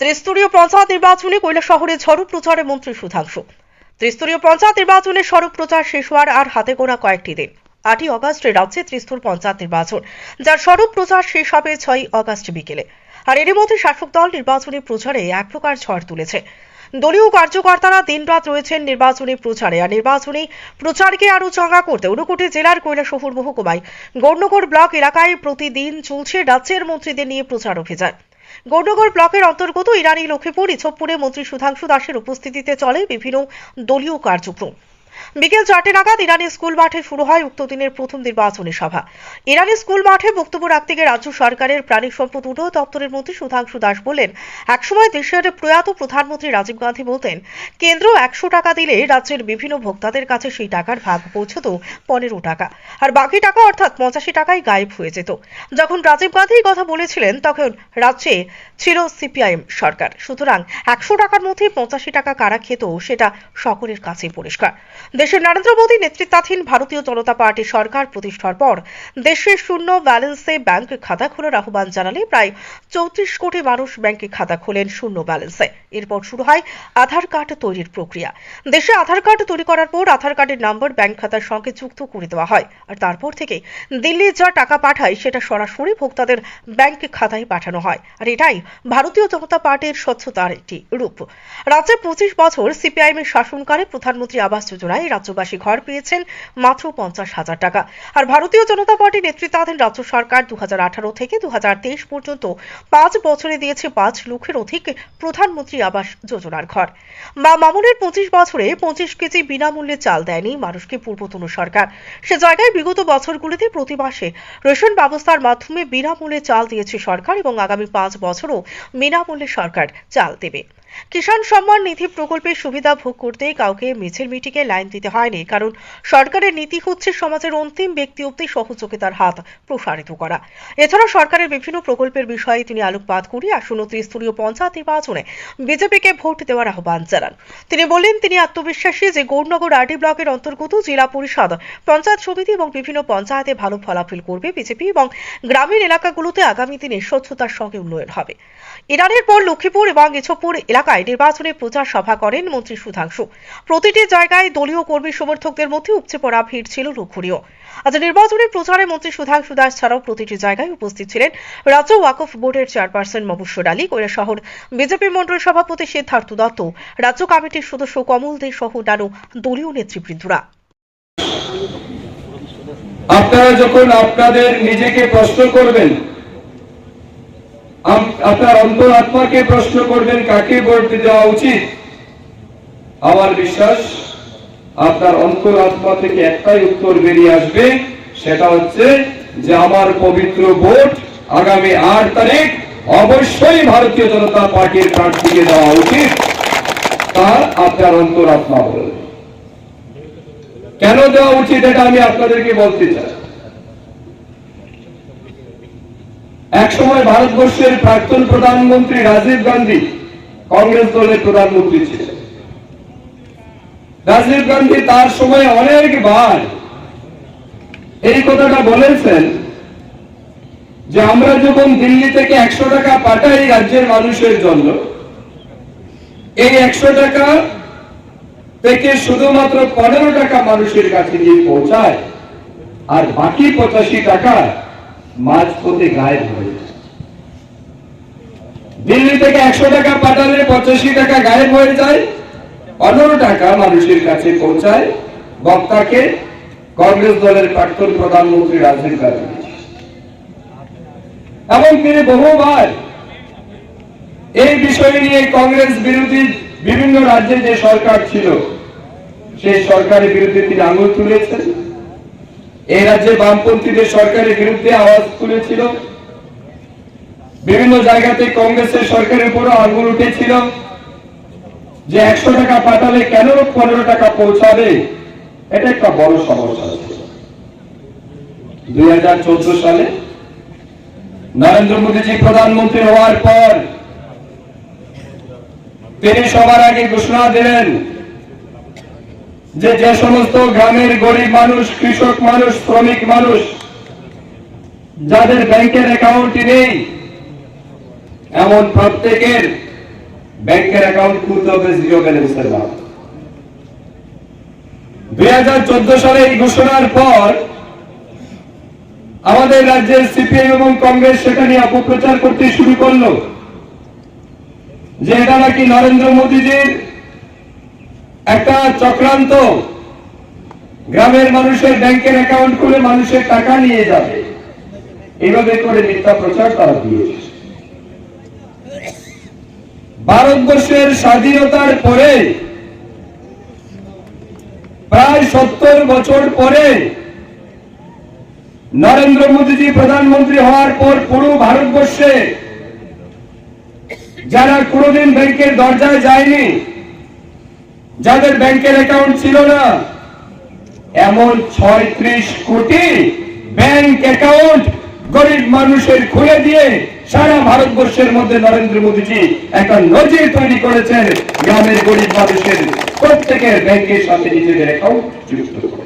ত্রিস্তরীয় পঞ্চায়েত নির্বাচনে শহরে ঝড় প্রচারে মন্ত্রী সুধাংশু। ত্রিস্তরীয় পঞ্চায়েত নির্বাচনে সড়ক প্রচার শেষ হওয়ার আর হাতে গোনা কয়েকটি দিন। আটই অগস্টে রাজ্যে ত্রিস্তর পঞ্চায়েত নির্বাচন, যার সড়ক প্রচার শেষ হবে ছয় অগস্ট বিকেলে। আর এরই মধ্যে শাসক দল নির্বাচনী প্রচারে এক প্রকার ঝড় তুলেছে। দলীয় কার্যকর্তারা দিনরাত রয়েছেন নির্বাচনী প্রচারে, আর নির্বাচনী প্রচারকে আরও চাঙ্গা করতে ঊনকোটি জেলার কৈলাসহর মহকুমায় গৌরনগর ব্লক এলাকায় প্রতিদিন চলছে রাজ্যের মন্ত্রীদের নিয়ে প্রচার অভিযান। গৌরনগর ব্লকের অন্তর্গত ইরানি লক্ষ্মীপুর ইছবপুরে মন্ত্রী সুধাংশু দাসের উপস্থিতিতে চলে বিভিন্ন দলীয় কার্যক্রম। বিকেল চারটে নাগাদ ইরানি স্কুল মাঠে শুরু হয় উক্ত দিনের প্রথম নির্বাচনী সভা। ইরানি স্কুল মাঠে বক্তব্য রাখতে গিয়ে রাজ্য সরকারের প্রাণী সম্পদ উন্নয়ন দপ্তরের মন্ত্রী সুধাংশু দাস বললেন একসময় দেশের প্রয়াত প্রধানমন্ত্রী রাজীব গান্ধী বলতেন, কেন্দ্র একশো টাকা দিলে রাজ্যের বিভিন্ন ভোক্তাদের কাছে সেই টাকার ভাগ পৌঁছত পনেরো টাকা। আর বাকি টাকা অর্থাৎ পঁচাশি টাকায় গায়েব হয়ে যেত। যখন রাজীব গান্ধী কথা বলেছিলেন, তখন রাজ্যে ছিল সিপিআইএম সরকার। সুতরাং একশো টাকার মধ্যে পঁচাশি টাকা কারা খেত, সেটা সকলের কাছে পরিষ্কার। দেশের নরেন্দ্র মোদী নেতৃত্বাধীন ভারতীয় জনতা পার্টি সরকার প্রতিষ্ঠার পর দেশের শূন্য ব্যালেন্সে ব্যাংক খাতা খোলার আহ্বান জানালে প্রায় চৌত্রিশ কোটি মানুষ ব্যাংকে খাতা খোলেন শূন্য ব্যালেন্সে। এরপর শুরু হয় আধার কার্ড তৈরির প্রক্রিয়া। দেশে আধার কার্ড তৈরি করার পর আধার কার্ডের নম্বর ব্যাংক খাতার সঙ্গে যুক্ত করে দেওয়া হয়। আর তারপর থেকে দিল্লি যা টাকা পাঠায় সেটা সরাসরি ভোক্তাদের ব্যাংক খাতায় পাঠানো হয়। আর এটাই ভারতীয় জনতা পার্টির স্বচ্ছতার একটি রূপ। রাজ্যে পঁচিশ বছর সিপিআইএম এর শাসনকালে প্রধানমন্ত্রী আবাস যোজনায় রাজ্যবাসী ঘর পেয়েছেন মাত্র পঞ্চাশ হাজার টাকা। আর ভারতীয় জনতা পার্টি নেতৃত্বাধীন রাজ্য সরকার দু হাজার আঠারো থেকে দু পর্যন্ত। পাঁচ বছরে দিয়েছে পাঁচ লক্ষের অধিক প্রধানমন্ত্রী আবাস যোজনার ঘর। মা মামুনের পঁচিশ বছরে পঁচিশ কেজি বিনামূল্যে চাল দেয়নি মানুষকে পূর্বতন সরকার। সে জায়গায় বিগত বছরগুলিতে প্রতি মাসে রেশন ব্যবস্থার মাধ্যমে বিনামূল্যে চাল দিয়েছে সরকার এবং আগামী পাঁচ বছরও বিনামূল্যে সরকার চাল দেবে। কিষাণ সম্মান নিধি প্রকল্পের সুবিধা ভোগ করতে কাউকে মিছিল মিটিংয়ে লাইন দিতে হয়নি, কারণ সরকারের নীতি হচ্ছে সমাজের অন্তিম ব্যক্তি অব্দি সহযোগিতার হাত প্রসারিত করা। এছাড়া সরকারের বিভিন্ন প্রকল্পের বিষয়ে তিনি আলোকপাত করে আসন্ন ত্রিস্তরীয় পঞ্চায়েত নির্বাচনে বিজেপিকে ভোট দেওয়ার আহ্বান জানান। তিনি বললেন তিনি আত্মবিশ্বাসী যে গৌরনগর আরডি ব্লকের অন্তর্গত জেলা পরিষদ, পঞ্চায়েত সমিতি এবং বিভিন্ন পঞ্চায়েতে ভালো ফলাফল করবে বিজেপি এবং গ্রামীণ এলাকাগুলোতে আগামী দিনে স্বচ্ছতার সঙ্গে উন্নয়ন হবে। ইরানের পর লক্ষ্মীপুর এবং ইছপুর এলাকায় নির্বাচনী প্রচার সভা করেন মন্ত্রী সুধাংশু। প্রতিটি জায়গায় দলীয় কর্মী সমর্থকদের মধ্যে উপচে পড়া ভিড় ছিল লক্ষণীয় আজ নির্বাচনী প্রচারে মন্ত্রী সুধাংশু দাস ছাড়াও প্রতিটি জায়গায় উপস্থিত ছিলেন রাজ্য ওয়াকফ বোর্ডের চেয়ারপারসন মবুশ্বর আলী শহর বিজেপি মন্ডল সভাপতি সিদ্ধার্থ দত্ত, রাজ্য কমিটির সদস্য কমল দে সহ অন্যান্য দলীয় নেতৃবৃন্দরা। আপনারা যখন আপনাদের নিজেকে প্রশ্ন করবেন আপনার অন্তর আত্মাকে প্রশ্ন করবেন, কাকে ভোট দেওয়া উচিত? আমার বিশ্বাস, আপনার অন্তর আত্মা থেকে একটাই উত্তর বেরিয়ে আসবে, সেটা হচ্ছে যে আমার পবিত্র ভোট আগামী আট তারিখ অবশ্যই ভারতীয় জনতা পার্টির প্রার্থীকে দেওয়া উচিত। তা আপনার অন্তর আত্মা বলবে কেন দেওয়া উচিত, এটা আমি আপনাদেরকে বলতে চাই। একসময় ভারতবর্ষের প্রাক্তন প্রধানমন্ত্রী রাজীব গান্ধী কংগ্রেস দলের প্রধানমন্ত্রী ছিলেন। রাজীব গান্ধী তার সময় অনেকবার এই কথাটা বলেছেন যে আমরা যখন দিল্লি থেকে একশো টাকা পাঠাই রাজ্যের মানুষের জন্য, এই একশো টাকা থেকে শুধুমাত্র পনেরো টাকা মানুষের কাছে গিয়ে পৌঁছায়, আর বাকি পঁচাশি টাকা মাঝপথে গায়েব হয়ে। দিল্লি থেকে একশো টাকা পাঠালে পঁচাশি টাকা গায়েব হয়ে যায়। পনেরো টাকা মানুষের কাছে পৌঁছায়। বক্তাকে কংগ্রেস দলের প্রাক্তন প্রধানমন্ত্রী রাজীব গান্ধী। এবং তিনি বহুবার এই বিষয় নিয়ে কংগ্রেস বিরোধী বিভিন্ন রাজ্যে যে সরকার ছিল, সেই সরকারের বিরুদ্ধে তিনি আঙুল তুলেছেন। এই রাজ্যে বামপন্থীদের সরকারের বিরুদ্ধে আওয়াজ তুলেছিল। বিভিন্ন জায়গাতে কংগ্রেসের সরকারের উপরও আঙুল উঠেছিল যে একশো টাকা পাঠালে কেন পনেরো টাকা পৌঁছাবে? এটা একটা বড় সমস্যা দুই সালে নরেন্দ্র মোদীজি প্রধানমন্ত্রী হওয়ার পর তিনি সবার আগে ঘোষণা দিলেন যে যে সমস্ত গ্রামের গরিব মানুষ, কৃষক মানুষ, শ্রমিক মানুষ, যাদের ব্যাংকের অ্যাকাউন্ট নেই এমন প্রত্যেকের ব্যাংকের অ্যাকাউন্ট খুলতে হবে জিরো ব্যালেন্সের নাম। দুই হাজার চোদ্দ সালে এই ঘোষণার পর আমাদের রাজ্যের সিপিএম এবং কংগ্রেস সেটা নিয়ে অপপ্রচার করতে শুরু করল। যে এটা নাকি নরেন্দ্র মোদীজির একটা চক্রান্ত। গ্রামের মানুষের ব্যাংকের অ্যাকাউন্ট খুলে মানুষের টাকা নিয়ে যাবে। এইভাবে করে মিথ্যা প্রচার তারা দিয়েছে। ভারতবর্ষের স্বাধীনতার পরে, প্রায় সত্তর বছর পরে নরেন্দ্র মোদীজি প্রধানমন্ত্রী হওয়ার পর পুরো ভারতবর্ষে যারা কোনোদিন ব্যাংকের দরজায় যায়নি, যাদের ব্যাংকের অ্যাকাউন্ট ছিল না, এমন ছয়ত্রিশ কোটি ব্যাংক অ্যাকাউন্ট গরিব মানুষের খুলে দিয়ে সারা ভারতবর্ষের মধ্যে নরেন্দ্র মোদীজি একটা নজির তৈরি করেছেন গ্রামের গরিব মানুষের প্রত্যেকের ব্যাংকের সাথে নিজেদের অ্যাকাউন্ট যুক্ত